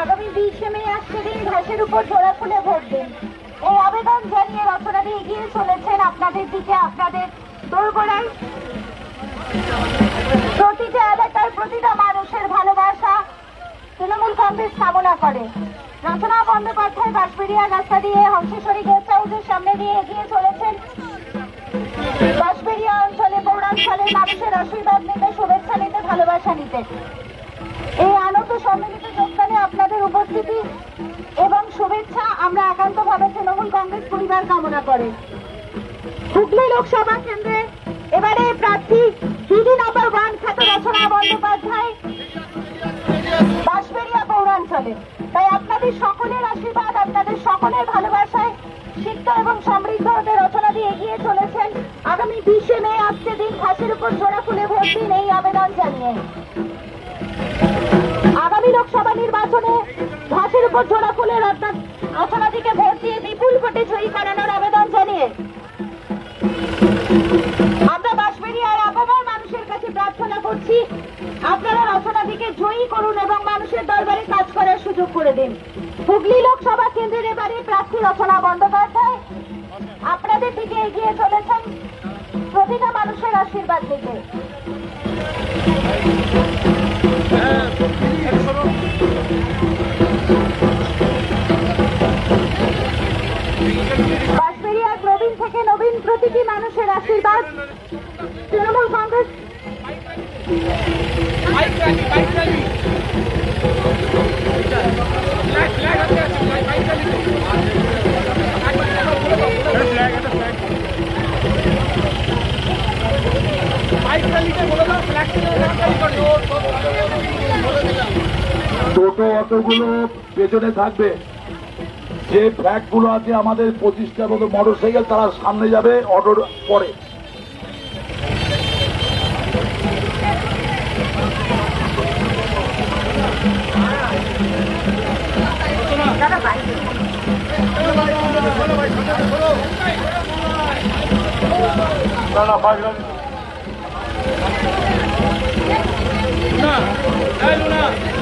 আগামী বিশে মে আসছে দিন ঘাসের উপর জোড়া খুলে ভোট দিন। এই আবেদন জানিয়ে রচনাদি এগিয়ে চলেছেন আপনাদের দিকে আপনাদের দোরগোড়ায়। প্রতিটা এলাকার প্রতিটা মানুষের ভালোবাসা তৃণমূল কংগ্রেস কামনা করে। রচনা বন্দ্যোপাধ্যায় বাঁশবেড়িয়া রাস্তা দিয়ে হংসেশ্বরী গেস্ট হাউসের সামনে দিয়ে এগিয়ে চলেছেন। বাঁশবেড়িয়া অঞ্চলে পৌরাঞ্চলের মানুষের আশীর্বাদ নিতে, শুভেচ্ছা নিতে, ভালোবাসা নিতে। এই আনন্দ সম্মিলিত যোগদানে আপনাদের উপস্থিতি এবং শুভেচ্ছা আমরা একান্তভাবে তৃণমূল কংগ্রেস পরিবার কামনা করে। হুগলি লোকসভা কেন্দ্রে এবারে প্রার্থী দিদি নাম্বার ওয়ান খ্যাত রচনা বন্দ্যোপাধ্যায় বাঁশবেড়িয়া পৌরাঞ্চলে। তাই আপনাদের সকলের আশীর্বাদ, আপনাদের সকলের ভালোবাসায় শিক্ষা এবং সমৃদ্ধ হতে রচনা দিয়ে এগিয়ে চলেছেন। আগামী বিশে মে, আজকে দিন ঘাসের উপর জোড়া ফুলে ভর্তি দিন এই আবেদন জানিয়ে। সুযোগ করে দিন। হুগলি লোকসভা কেন্দ্রের এবারে প্রার্থী রচনা বন্দ্যোপাধ্যায়। আপনাদের দিকে এগিয়ে চলেছেন প্রতিটা মানুষের আশীর্বাদ দিতে বাঁশবেড়িয়ার প্রবীণ থেকে নবীন প্রতিটি মানুষের আশীর্বাদ। তৃণমূল কংগ্রেস বাইক চালি বাইক চালি ফ্ল্যাগ ফ্ল্যাগ হাতে আছে বাইক চালি বাইক চালিতে বলে দাও ফ্ল্যাগ চালি করে টোটো অটোগুলো পেছনে থাকবে যে ফ্ল্যাগগুলো আছে আমাদের পঁচিশটার মতো মোটর সাইকেল তারা সামনে যাবে অটোর পরে না না রাখি। না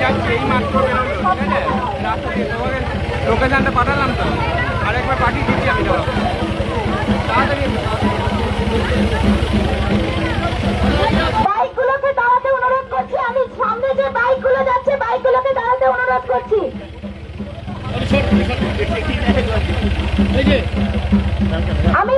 যাচ্ছে এই মাত্র বেরোলো ঠিক আছে রাস্তা দিয়ে তোমাকে লোকেশনটা পাঠালাম তো আরেকবার পাঠিয়ে দিচ্ছি আমি তাড়াতাড়ি। বাইকগুলোকে দাঁড়াতে অনুরোধ করছি আমি সামনে যে বাইকগুলো যাচ্ছে বাইকগুলোকে দাঁড়াতে অনুরোধ করছি আমি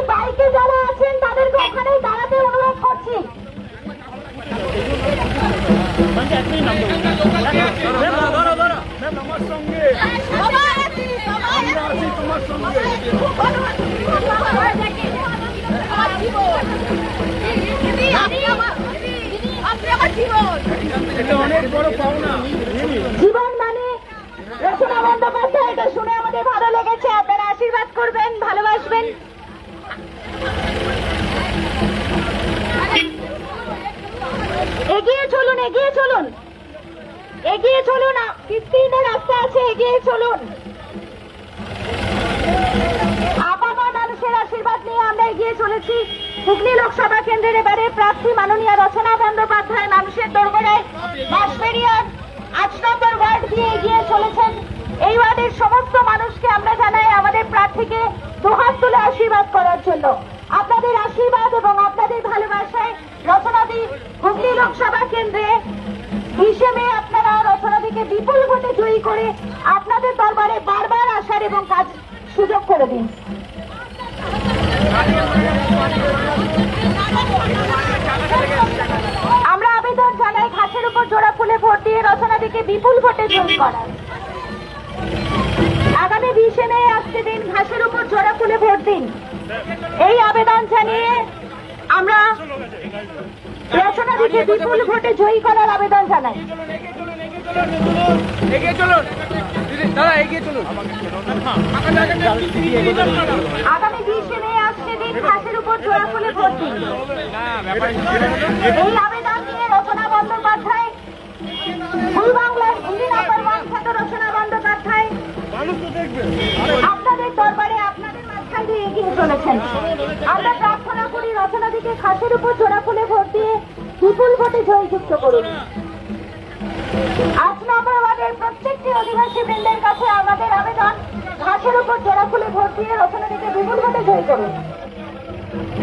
মানে আমাদের ভালো লেগেছে। আপনারা আশীর্বাদ করবেন, ভালোবাসবেন। এগিয়ে চলুন এগিয়ে চলুন। এগিয়ে চলুন বিস্তীর্ণ রাস্তা আছে, এগিয়ে চলুন। আশীর্বাদ নিয়ে আমরা এগিয়ে চলেছি। হুগলি লোকসভা কেন্দ্রের এবারে প্রার্থী মাননীয় রচনা বন্দ্যোপাধ্যায় মানুষের দরবারায় বাঁশবেড়িয়ার আট নম্বর ওয়ার্ড দিয়ে এগিয়ে চলেছেন। এই ওয়ার্ডের সমস্ত মানুষকে আমরা জানাই আমাদের প্রার্থীকে দুহাত তুলে আশীর্বাদ করার জন্য। আপনাদের আশীর্বাদ এবং আপনাদের ভালোবাসায় রচনাদি হুগলি লোকসভা কেন্দ্রে মে আপনারা রচনাদিকে বিপুল ভোটে জয়ী করে আপনাদের দরবারে বারবার আসার এবং কাজ সুযোগ করে দিন। আমরা আবেদন জানাই ঘাসের উপর জোড়া ফুলে ভোট দিয়ে রচনাদিকে বিপুল ভোটে জয়ী করার। আগামী বিশে মে আসছে দিন ঘাসের উপর জোড়া ফুলে ভোট দিন। এই আবেদন জানিয়ে আমরা রচনাদিকে বিপুল ভোটে জয়ী করার আবেদন জানাই। আগামী বিশে মে আসছে দিন ঘাসের না ব্যাপার এই আবেদন নিয়ে রচনা বন্দ্যোপাধ্যায় দুই বাংলার হিন্দি নাম্বার ওয়ান রচনা বন্দ্যোপাধ্যায়। আপনাদের দরবারে আপনাদের মাঝখান দিয়ে এগিয়ে চলেছেন। আমরা প্রার্থনা করি রচনাদিকে খাসের উপর জোড়া ফুলে ভোট দিয়ে বিপুল ভোটে জয়যুক্ত করুন। আজ ওয়ার্ডের প্রত্যেকটি অধিবাসী বৃন্দের কাছে আমাদের আবেদন ঘাসের উপর জোড়া ফুলে ভোট দিয়ে রচনাদিকে বিপুল ভোটে জয় করুন। চলুন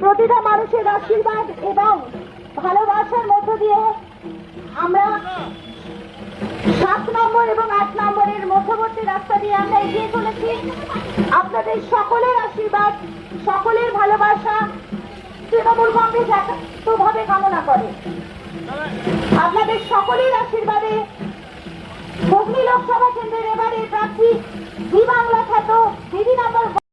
প্রতিটা মানুষের আশীর্বাদ এবং ভালোবাসার মধ্য দিয়ে আমরা সাত নম্বর এবং আট নম্বরের মধ্যবর্তী রাস্তা দিয়ে আমরা এগিয়ে চলেছি। আপনাদের সকলের আশীর্বাদ, সকলের ভালোবাসা তৃণমূল কংগ্রেস একাত্মভাবে কামনা করে। আপনাদের সকলের আশীর্বাদে হুগলি লোকসভা কেন্দ্রের এবারে প্রার্থী বি বাংলা খ্যাত দিদি নম্বর